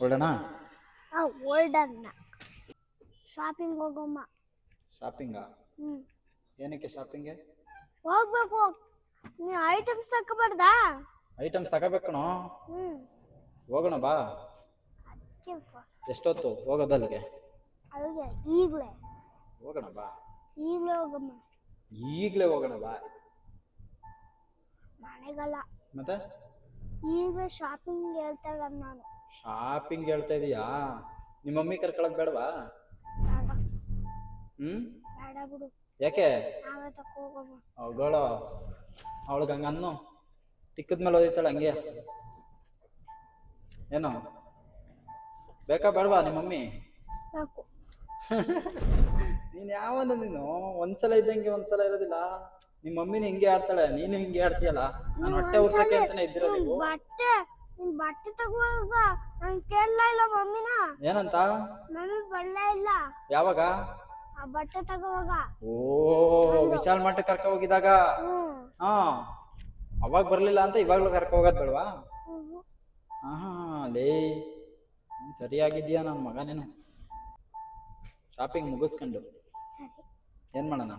ಹೊರಡೋಣ ಆ ಓಲ್ಡನ್ನ ಶಾಪಿಂಗ್ ಹೋಗಮ್ಮ. ಶಾಪಿಂಗಾ ಹ್ಮ್. ಏನಕ್ಕೆ ಶಾಪಿಂಗ್ಗೆ ಹೋಗ್ಬೇಕು. ನೀ ಐಟಮ್ಸ್ ತಗೋಬಾರ್ದಾ? ಐಟಮ್ಸ್ ತಗೋಬೇಕಣ ಹ್ಮ್. ಹೋಗೋಣ ಬಾ. ಎಷ್ಟೊತ್ತು? ಹೋಗೋದಲ್ಲಿಗೆ? ಅಲ್ಲಿಗೆ ಈಗಲೇ. ಹೋಗೋಣ ಬಾ. ಈಗಲೇ ಹೋಗಮ್ಮ. ಈಗಲೇ ಹೋಗೋಣ ಬಾ. ಮನೆಗಲ್ಲ. ಮತ್ತೆ? ಈಗಲೇ ಶಾಪಿಂಗ್ ಹೇಳ್ತಾಳ ನಾನು. ಶಾಪಿಂಗ್ ಹೇಳ್ತಾ ಇದೀಯಾ? ನಿಮ್ಮ ಮಮ್ಮಿ ಕರ್ಕೊಳಕ್ ಬೇಡವಾ? ಬೇಡ. ಹ್ಮ್? ಯಾಕೆ? ಅವಳು ಅವಳಿಗೆ ಹಂಗ ಅನ್ನು. ತಿಕ್ಕದ ಮೇಲೆ ಓದಿತಾಳೆ ಹಂಗೆ. ಏನು? ಬೇಕಾ ಬೇಡವಾ ನಿಮ್ಮ ಮಮ್ಮಿ? ನೀನ್ ಯಾವನ ನೀನು? ಒಂದ್ಸಲ ಇದ್ದಂಗೆ ಒಂದ್ಸಲ ಇರೋದಿಲ್ಲ. ನಿಮ್ಮ ಮಮ್ಮಿನ ಹಿಂಗೆ ಆಡ್ತಾಳೆ ನೀನು ಹಿಂಗೆ ಆಡ್ತೀಯಲ್ಲ. ನಾನು ಹೊಟ್ಟೆ ಉರ್ಸಕ್ಕೆ ಅಂತಾನೆ ಇದ್ದೀರ ನೀವು? ನಿನ್ ಬಟ್ಟೆ ತಗೋವಾಗ ನಾನು ಕೇಳಲ್ಲ ಇಲ್ಲ ಮಮ್ಮಿನ? ಏನಂತ? ಮಮ್ಮಿ ಬರಲೇ ಇಲ್ಲ? ಯಾವಾಗ? ಆ ಬಟ್ಟೆ ತಗೋವಾಗ. ಓ ವಿಶಾಲ್ ಮಟ್ಟ ಕರ್ಕ ಹೋಗಿದಾಗ ಹಾ ಅವಾಗ ಬರ್ಲಿಲ್ಲ ಅಂತ ಇವಾಗಲೂ ಕರ್ಕ ಹೋಗೋದ್ ಬೇಡವಾ. ಹಾ ಹಾ ಲೇ ಸರಿಯಾಗಿದ್ಯಾ ನನ್ನ ಮಗ ನೀನು ಶಾಪಿಂಗ್ ಮುಗಿಸ್ಕೊಂಡು. ಸರಿ. ಏನ್ ಮಾಡೋಣ?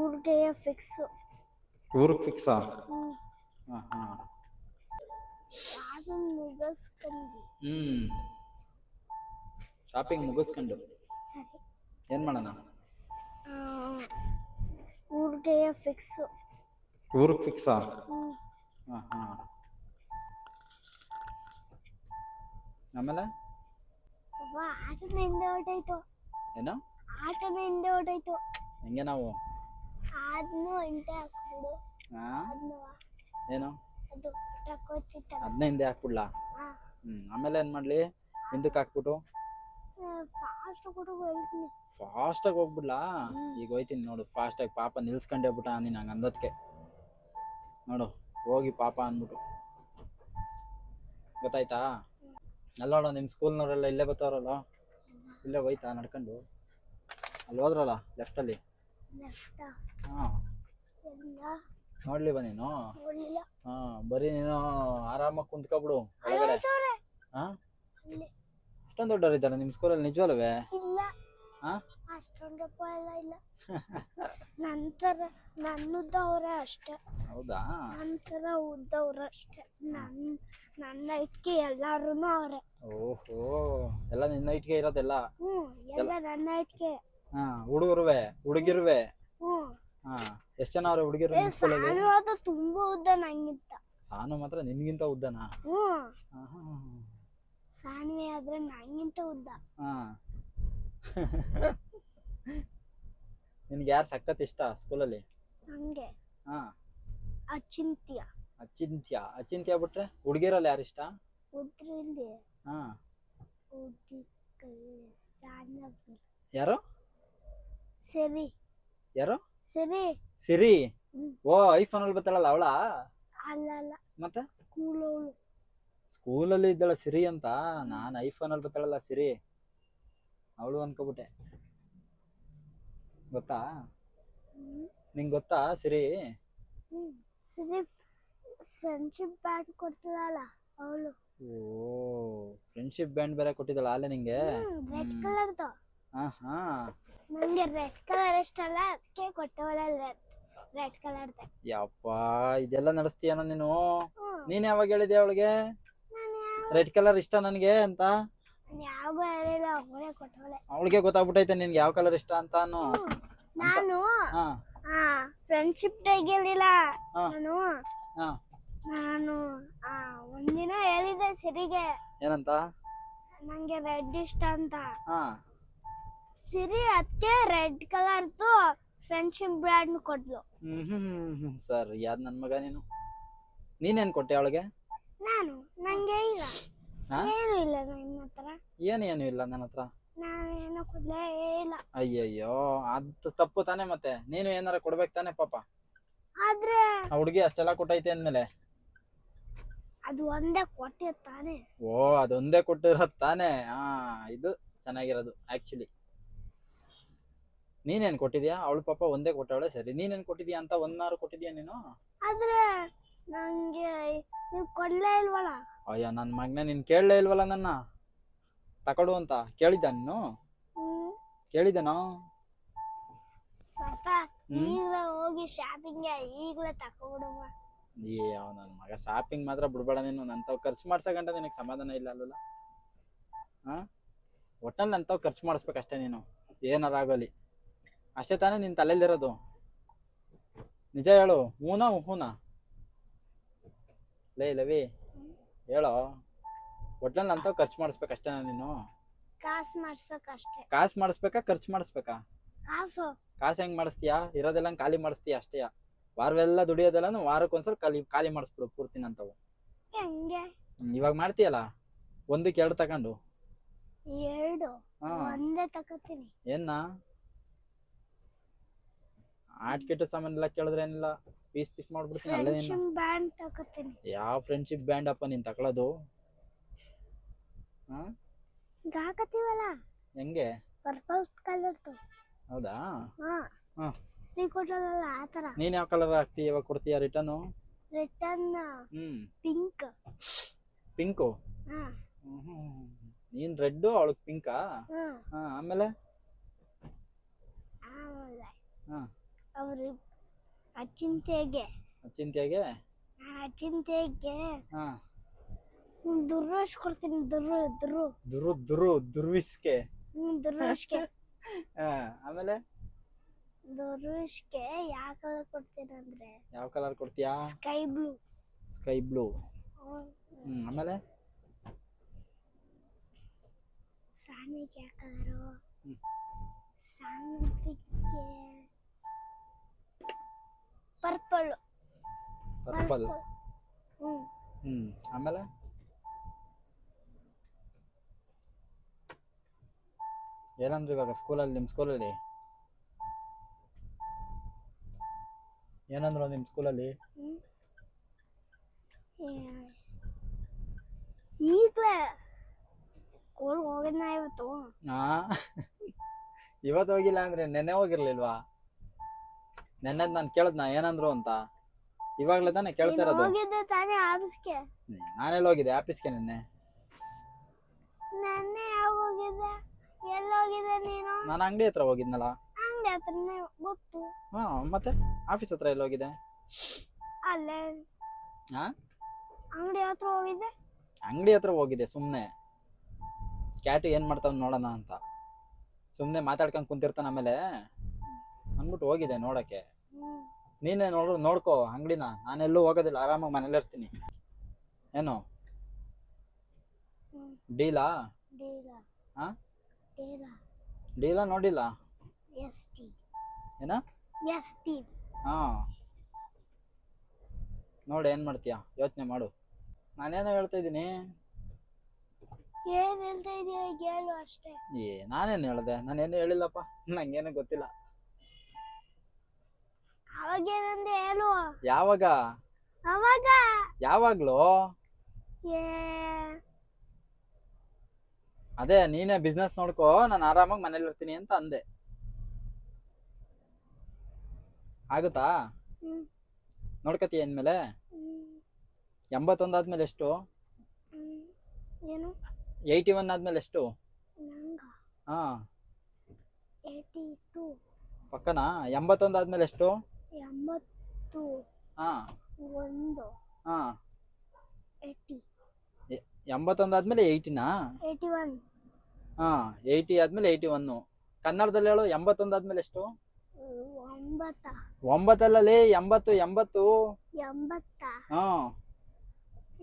ಊರಿಗೆ ಫಿಕ್ಸು ಊರಿಗೆ ಫಿಕ್ಸಾ ಹ್ಮ್. ಶಾಪಿಂಗ್ ಮುಗಿಸ್ಕೊಂಡಿ. ಏನ್ ಮಾಡೋಣ? ಊರಿಗೆ ಫಿಕ್ಸ್. ಊರಿಗೆ ಫಿಕ್ಸ್? ಆಮೇಲೆ? ಆಟನ ಹಿಂದೆ ಹೊರ್ಟೋಯ್ತು. ಏನೋ? ಆಟನ ಹಿಂದೆ ಹೊರ್ಟೋಯ್ತು. ಹೆಂಗೆ ನಾವು? ಅದನ್ನು ಹಿಂದೆ ಹಾಕ್ಬಿಡು. ಅದನ್ನು ಏನು? ಅದನ್ನ ಹಿಂದೆ ಹಾಕ್ಬಿಡ್ಲಾ? ಹ್ಮ್ ಆಮೇಲೆ ಏನ್ ಮಾಡ್ಲಿ? ಹಿಂದಕ್ಕೆ ಹಾಕ್ಬಿಟ್ಟು? ಫಾಸ್ಟ್ ಆಗಿ ಹೋಗ್ಬಿಡ್ಲಾ? ಈಗ ಹೋಯ್ತೀನಿ ನೋಡು ಫಾಸ್ಟಾಗಿ ಪಾಪ ನಿಲ್ಸ್ಕೊಂಡೇ ಬಿಟ್ಟ ನೀನ್ ಹಂಗ ಅಂದದ್ಕೆ. ನೋಡು ಹೋಗಿ ಪಾಪ ಅಂದ್ಬಿಟ್ಟು. ಗೊತ್ತಾಯ್ತಾ? ಅಲ್ಲ ನೋಡು ನಿಮ್ಮ ಸ್ಕೂಲ್ನವರೆಲ್ಲ ಇಲ್ಲೇ ಬರ್ತಾರಲ್ಲ ಇಲ್ಲೇ ಹೋಯ್ತಾ ನಡ್ಕೊಂಡು? ಅಲ್ಲಿ ಹೋದ್ರಲ್ಲ ಲೆಫ್ಟಲ್ಲಿ ಅಲ್ಲಿ? ಹಾಂ. ನೋಡ್ಲಿ ನೀನು ಹಾ ಬರೀ ನೀನು ಆರಾಮಾಗಿ ಕುಂತ್ಕೊಬಿಡು ಒಳಗಡೆ. ಹಾಂ ನಿಮ್ ಅಷ್ಟೊಂದು ಅಲ್ಲಿ. ನಿಮ್ಮ ಸ್ಕೂಲಲ್ಲಿ ನಿಜವಲ್ವೇ ಇಲ್ಲ. ಹಾ? ಅಷ್ಟೊಂದಪ್ಪ ಎಲ್ಲ ಇಲ್ಲ. ನಂತರ ನನ್ನುದ್ದ ಅವರೇ ಅಷ್ಟೇ. ಹೌದಾ? ನಂತರ ಉದ್ದವ್ರೆ ಅಷ್ಟೇ. ನನ್ ನನ್ನ ಇಟ್ಕೆ ಎಲ್ಲಾರು ಅವರೇ. ಓಹೋ ಎಲ್ಲ ನಿನ್ನ ಇಟ್ಗೆ ಇರೋದೆಲ್ಲ? ಹ್ಮ್ ಎಲ್ಲ ನನ್ನ ಇಟ್ಕೆ ಹಾ ಹುಡುಗರುವೆ ಹುಡುಗಿರುವೆ? ಹ್ಮ್. ಹಾ. ಎಷ್ಟ್ ಜನ ಅವ್ರ ಹುಡುಗಿರು ಅದು ತುಂಬಾ ಉದ್ದ ನಂಗಿಂತ ಸಾನು ಮಾತ್ರ ನಿನ್ಗಿಂತ ಉದ್ದನಾ? ಹ್ಮ್ ಹಾ, ಹಾ, ಸಾನ್ವಿ ಆದ್ರೆ ನಂಗಿಂತ ಉದ್ದ. ಹಾ. ನಿನ್ಗೆ ಯಾರು ಸಖತ್ ಇಷ್ಟ ಸ್ಕೂಲಲ್ಲಿ ನಂಗೆ. ಹಾ. ಅಚಿಂತ್ಯ. ಅಚಿಂತ್ಯ. ಅಚಿಂತ್ಯ ಬಿಟ್ರೆ ಹುಡುಗಿರಲ್ಲಿ ಯಾರು ಇಷ್ಟ? ಉದ್ರಲ್ಲಿ. ಹಾ. ಯಾರು? ಸರಿ. ಯಾರು? ಸರಿ. ಸಿರಿ? ಓ ಐಫೋನ್ ಅಲ್ಲಿ ಬತ್ತಳಲ್ಲ ಅವಳ? ಅಲ್ಲ ಅಲ್ಲ. ಮತ್ತೆ? ಸ್ಕೂಲ್ ಅವಳು ಸ್ಕೂಲಲ್ಲಿ ಇದ್ದಾಳ ಸಿರಿ ಅಂತ? ನಾನು ಐಫೋನ್ ಅಲ್ಲಿ ಬತ್ತಳಲ್ಲ ಸಿರಿ. ಅವಳು ಅನ್ಕೋಬಿಟ್ಟೆ. ಗೊತ್ತಾ? ನಿಂಗೆ ಗೊತ್ತಾ ಸಿರಿ? ಸಿರಿ ಫ್ರೆಂಡ್ಶಿಪ್ ಬ್ಯಾಂಡ್ ಕೊಡ್ತದಲ್ಲ ಅವಳು. ಓ ಫ್ರೆಂಡ್ಶಿಪ್ ಬ್ಯಾಂಡ್ ಬೇರೆ ಕೊಟ್ಟಿದ್ದಾಳ ಅಲ್ಲೇ ನಿಂಗೆ? ರೆಡ್. ಕಲರ್ದು ಹಾ ಹಾ ನಂಗೆ ರೆಡ್ ಕಲರ್ ಇಷ್ಟ ಅಲ್ಲ ಅದಕ್ಕೆ ಕೊಟ್ಟವಳಲ್ಲ ರೆಡ್ ಕಲರ್ ಯಪ್ಪ ಇದೆಲ್ಲ ನಡೆಸ್ತೀಯನ ನೀನು? ನೀನ್ ಯಾವಾಗ ಹೇಳಿದೆ ಅವಳಿಗೆ? ರೆಡ್ ಕಲರ್ ಇಷ್ಟ ನನಗೆ ಅಂತ? ನಾನು ಯಾವ ಹೇಳಿಲ್ಲ ಅವಳೇ ಕೊಟ್ಟವಳೆ ಅವಳಿಗೆ ಗೊತ್ತಾಗ್ಬಿಟ್ಟೈತೆ ನಿನ್ಗೆ ಯಾವ ಕಲರ್ ಇಷ್ಟ ಅಂತ ನಾನು ಫ್ರೆಂಡ್ಶಿಪ್ ಡೇ ಗೆಲ್ಲಿಲ್ಲ ನಾನು ನಾನು ಆ ಒಂದಿನ ಹೇಳಿದೆ ಸಿರಿಗೆ. ಏನಂತ? ನಂಗೆ ರೆಡ್ ಇಷ್ಟ ಅಂತ. ಹಾ. ಸಿರಿ ಅದಕ್ಕೆ ರೆಡ್ ಕಲರ್ದು ಫ್ರೆಂಡ್ಶಿಪ್ ಬ್ರ್ಯಾಂಡ್ ಕೊಟ್ಲು ಹ್ಮ್ ಸರ್ ಯಾದ್ ನನ್ ಮಗ ನೀನು? ನೀನೇನ್ ಕೊಟ್ಟೆ ಅವಳಿಗೆ? ನಾನು ನಂಗೆ ಇಲ್ಲ. ಹಾ? ಏನು ಇಲ್ಲ ನನ್ನ ಹತ್ರ? ಏನು ಏನು ಇಲ್ಲ ನನ್ನ ಹತ್ರ? ನಾನು ಏನೋ ಕೊಡ್ಲೇ ಇಲ್ಲ. ಅಯ್ಯಯ್ಯೋ ಅದು ತಪ್ಪು ತಾನೇ ಮತ್ತೆ. ನೀನು ಏನಾರ ಕೊಡ್ಬೇಕು ತಾನೇ ಪಾಪ. ಆದ್ರೆ ಆ ಹುಡುಗಿ ಅಷ್ಟೆಲ್ಲ ಕೊಟ್ಟೈತೆ ಅಂದ್ಮೇಲೆ? ಅದು ಒಂದೇ ಕೊಟ್ಟಿರ್ತಾನೆ ಓ ಅದೊಂದೇ ಕೊಟ್ಟಿರತ್ತಾನೆ ತಾನೇ? ಹಾ ಇದು ಚೆನ್ನಾಗಿರೋದು ಆಕ್ಚುಲಿ ನೀನೇನ್ ಕೊಟ್ಟಿದ್ಯಾ? ಅವಳು ಪಾಪ ಒಂದೇ ಕೊಟ್ಟವಳೆ ಸರಿ. ನೀನೇನ್ ಕೊಟ್ಟಿದ್ಯಾ ಅಂತ ಒಂದಾರು ಕೊಟ್ಟಿದ್ಯಾ ನೀನು? ಆದ್ರೆ ನಂಗೆ ನೀವು ಕೊಡ್ಲೇ ಇಲ್ವಲ್ಲ? ಅಯ್ಯೋ ನನ್ನ ಮಗ್ನ ನೀನು ಕೇಳಲೇ ಇಲ್ವಲ್ಲ ನನ್ನ? ತಕೊಡು ಅಂತ. ಕೇಳಿದ್ದ ನೀನು? ಹ್ಮ್. ಕೇಳಿದನೋ? ಪಾಪ ಹ್ಮ್? ಈಗಲೇ ಹೋಗಿ ಶಾಪಿಂಗ್ ಈಗಲೇ ತಕೊಬಿಡುವ. ಏ ನನ್ನ ಮಗ ಶಾಪಿಂಗ್ ಮಾತ್ರ ಬಿಡ್ಬೇಡ ನೀನು. ನಂತವ್ ಖರ್ಚು ಮಾಡ್ಸಕಂಟ ನಿನಗೆ ಸಮಾಧಾನ ಇಲ್ಲ ಅಲ್ವಲ್ಲ ಹಾ? ಒಟ್ಟಲ್ಲಿ ನಂತವ್ ಖರ್ಚು ಮಾಡಿಸ್ಬೇಕಷ್ಟೇ ನೀನು. ಏನಾರ ಆಗೋಲಿ. ಅಷ್ಟೇ ತಾನೇ ನಿನ್ನ ತಲೆಯಲ್ಲಿರೋದು. ನಿಜ ಹೇಳು ಹೂನಾ ಹೂನಾ ಲೇ ಲವಿ ಹೇಳೋ? ಒಟ್ನಲ್ಲಿ ಅಂತ ಖರ್ಚು ಮಾಡಿಸ್ಬೇಕಷ್ಟೇ ನೀನು? ಕಾಸು ಮಾಡಿಸ್ಬೇಕಷ್ಟೇ ಕಾಸು ಮಾಡಿಸ್ಬೇಕಾ ಖರ್ಚು ಮಾಡಿಸ್ಬೇಕಾ? ಕಾಸು. ಕಾಸು ಹೆಂಗ್ ಮಾಡಿಸ್ತೀಯಾ? ಇರೋದೆಲ್ಲ ಖಾಲಿ ಮಾಡಿಸ್ತೀಯ ಅಷ್ಟೇ? ವಾರವೆಲ್ಲ ದುಡಿಯೋದೆಲ್ಲ ವಾರಕ್ಕೊಂದ್ಸಲ ಖಾಲಿ ಖಾಲಿ ಮಾಡಿಸ್ಬಿಡು ಪೂರ್ತಿ ನಂತವು. ಹೆಂಗೆ? ಇವಾಗ ಮಾಡ್ತೀಯಲ್ಲ? ಒಂದಕ್ಕೆ ಎರಡು ತಗೊಂಡು? ಎರಡು. ಒಂದೇ ತಗೋತೀನಿ. ಏನ್ನ? ಆಟ್ ಕೆಟ್ಟ ಸಾಮಾನ್ ಎಲ್ಲ ಕೇಳಿದ್ರೆ ಏನಿಲ್ಲ ಪೀಸ್ ಪೀಸ್ ಮಾಡ್ಬಿಡ್ತೀನಿ ಅಲ್ಲೇ ನಿನ್ನ ಬ್ಯಾಂಡ್ ತಗೋತೀನಿ. ಯಾವ ಫ್ರೆಂಡ್ಶಿಪ್ ಬ್ಯಾಂಡ್ ಅಪ್ಪ ನೀನ್ ತಕೊಳ್ಳೋದು ಹಾ ಹಾಕತ್ತೀವಲ್ಲ ಹೆಂಗೆ? ಪರ್ಪಲ್ ಕಲರ್ದು ಹೌದಾ? ಹಾ. ಹಾ. ನೀ ಕೊಟ್ಟಲ್ಲ ಆ ಥರ. ನೀನ್ ಯಾವ ಕಲರ್ ಹಾಕ್ತೀಯ ಇವಾಗ ಕೊಡ್ತೀಯ ರಿಟರ್ನ್ ರಿಟರ್ನ್ ಹ್ಮ್. ಪಿಂಕ್ ಪಿಂಕು ಹಾ. ನೀನ್ ರೆಡ್ಡು ಅವಳಿಗೆ ಪಿಂಕಾ ಹಾ. ಹಾ ಆಮೇಲೆ? ಆಮೇಲೆ. ಹಾ. ಅವರು ಅಚಿಂತೆಗೆ ಚಿಂತೆಗೆ ಅಚಿಂತೆಗೆ ಹಾ. ದುರ್ರೋಶ್ ಕೊಡ್ತೀನಿ ದುರ್ರು ದುರ್ರು ದುರು ದುರು ದುರ್ವಿಸ್ಕೆ ಹ್ಮ್ ಹಾ ಆಮೇಲೆ? ದುರ್ವಿಸ್ಕೆ ಯಾವ ಕಲರ್ ಕೊಡ್ತೀನಿ ಅಂದ್ರೆ? ಯಾವ ಕಲರ್ ಕೊಡ್ತೀಯಾ? Sky blue sky blue hmm. ಆಮೇಲೆ? ಸಾಮಿಗೆ ಯಾವ ಕಲರು ಹ್ಮ್. ಸಾನಿಗೆ ಪರ್ಪಲ್ ಪರ್ಪಲ್ ಹ್ಮ್. ಹ್ಮ್. ಆಮೇಲೆ? ಏನಂದ್ರು ಇವಾಗ ಸ್ಕೂಲಲ್ಲಿ ನಿಮ್ಮ ಸ್ಕೂಲಲ್ಲಿ? ಏನಂದ್ರು ನಿಮ್ಮ ಸ್ಕೂಲಲ್ಲಿ. ಈಗಲೇ ಸ್ಕೂಲ್ ಹೋಗಿದ್ನ ಇವತ್ತು? ಹಾ ಇವತ್ತು ಹೋಗಿಲ್ಲ ಅಂದ್ರೆ ನೆನ್ನೆ ಹೋಗಿರ್ಲಿಲ್ವಾ? ನೆನ್ನೆದ್ ನಾನು ಕೇಳದ್ನ ಏನಂದ್ರು ಅಂತ. ಇವಾಗ್ಲೇ ತಾನೇ ಕೇಳ್ತಾ ಇರೋದು. ಹೋಗಿದ್ದೆ ತಾನೇ ಆಫೀಸ್ಗೆ? ನಾನೆಲ್ಲ ಹೋಗಿದ್ದೆ? ಆಫೀಸ್ಗೆ ನಿನ್ನೆ. ನೆನ್ನೆ ಯಾವಾಗ ಹೋಗಿದ್ದೆ? ಎಲ್ಲಿ ಹೋಗಿದ್ದೆ ನೀನು? ನಾನು ಅಂಗಡಿ ಹತ್ರ ಹೋಗಿದ್ನಲ್ಲ. ಅಂಗಡಿ ಹತ್ರನೇ ಗೊತ್ತು. ಹಾ ಮತ್ತೆ ಆಫೀಸ್ ಹತ್ರ ಎಲ್ಲ ಹೋಗಿದೆ ಅಲ್ಲೇ. ಹಾ? ಅಂಗಡಿ ಹತ್ರ ಹೋಗಿದ್ದೆ? ಅಂಗಡಿ ಹತ್ರ ಹೋಗಿದ್ದೆ ಸುಮ್ಮನೆ ಕ್ಯಾಟು ಏನು ಮಾಡ್ತಾವ್ ನೋಡೋಣ ಅಂತ. ಸುಮ್ಮನೆ ಮಾತಾಡ್ಕೊಂಡು ಕುಂತಿರ್ತಾನ ಆಮೇಲೆ. ಅಂದ್ಬಿಟ್ಟು ಹೋಗಿದ್ದೆ ನೋಡಕ್ಕೆ. ನೀನೇ ನೋಡು ನೋಡ್ಕೋ ಅಂಗಡಿನ. ನಾನೆಲ್ಲೂ ಹೋಗೋದಿಲ್ಲ ಆರಾಮಾಗಿ ಮನೇಲಿ ಇರ್ತೀನಿ. ಏನು? ಡೀಲಾ? ಹಾ? ಡೀಲ. ಡೀಲಾ ನೋಡಿಲ್ಲ? ಏನ? ಹಾ. ನೋಡಿ ಏನ್ ಮಾಡ್ತೀಯಾ? ಯೋಚನೆ ಮಾಡು. ನಾನೇನೋ ಹೇಳ್ತಾ ಇದ್ದೀನಿ. ಏನ್ ಹೇಳ್ತಾ ಇದೀಯ ಹೇಳು ಅಷ್ಟೇ. ಏ ನಾನೇನು ಹೇಳ್ದೆ? ನಾನೇನು ಹೇಳಿಲ್ಲಪ್ಪ. ನಂಗೇನು ಗೊತ್ತಿಲ್ಲ. ಹೇಳು? ಯಾವಾಗ? ಅವಾಗ? ಯಾವಾಗ್ಲೂ? ಏ. ಅದೇ ನೀನೇ ಬಿಸ್ನೆಸ್ ನೋಡ್ಕೋ ನಾನು ಆರಾಮಾಗಿ ಮನೇಲಿ ಇರ್ತೀನಿ ಅಂತ ಅಂದೆ. ಆಗುತ್ತಾ? ಹ್ಮ್. ಹ್ಮ್. ಎಂಬತ್ತೊಂದು ಆದ್ಮೇಲೆ ಎಷ್ಟು? ಹ್ಮ್. ಏನು? ಏಯ್ಟಿ ಒನ್ ಆದ್ಮೇಲೆ ಎಷ್ಟು? ನಂಗ? ಹಾ. Eighty two. ಪಕ್ಕನಾ? ಎಂಬತ್ತೊಂದು ಆದ್ಮೇಲೆ ಎಷ್ಟು? ಎಂಬತ್ತು ಹಾ. ಒಂದು ಹಾ. ಏಯ್ಟಿ ಎಂಬತ್ತೊಂದು ಆದ್ಮೇಲೆ ಏಯ್ಟಿನಾ ಏಯ್ಟಿ ಒನ್ ಹಾ ಏಯ್ಟಿ ಆದ್ಮೇಲೆ ಏಯ್ಟಿ ಒನ್ನು ಕನ್ನಡದಲ್ಲಿ ಹೇಳು ಎಂಬತ್ತೊಂದು ಆದ್ಮೇಲೆ ಎಷ್ಟು? ಒಂಬತ್ತ. ಒಂಬತ್ತಲ್ಲಲ್ಲಿ ಎಂಬತ್ತು ಎಂಬತ್ತು. ಎಂಬತ್ತ. ಹಾ.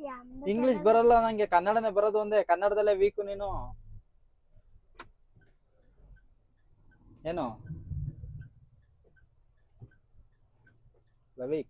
ಎಂಬತ್ತ ಇಂಗ್ಲಿಷ್ ಬರಲ್ಲ ನಂಗೆ ಕನ್ನಡನೇ ಬರೋದು ಒಂದೇ ಕನ್ನಡದಲ್ಲೇ ವೀಕು ನೀನು. ಏನು? về việc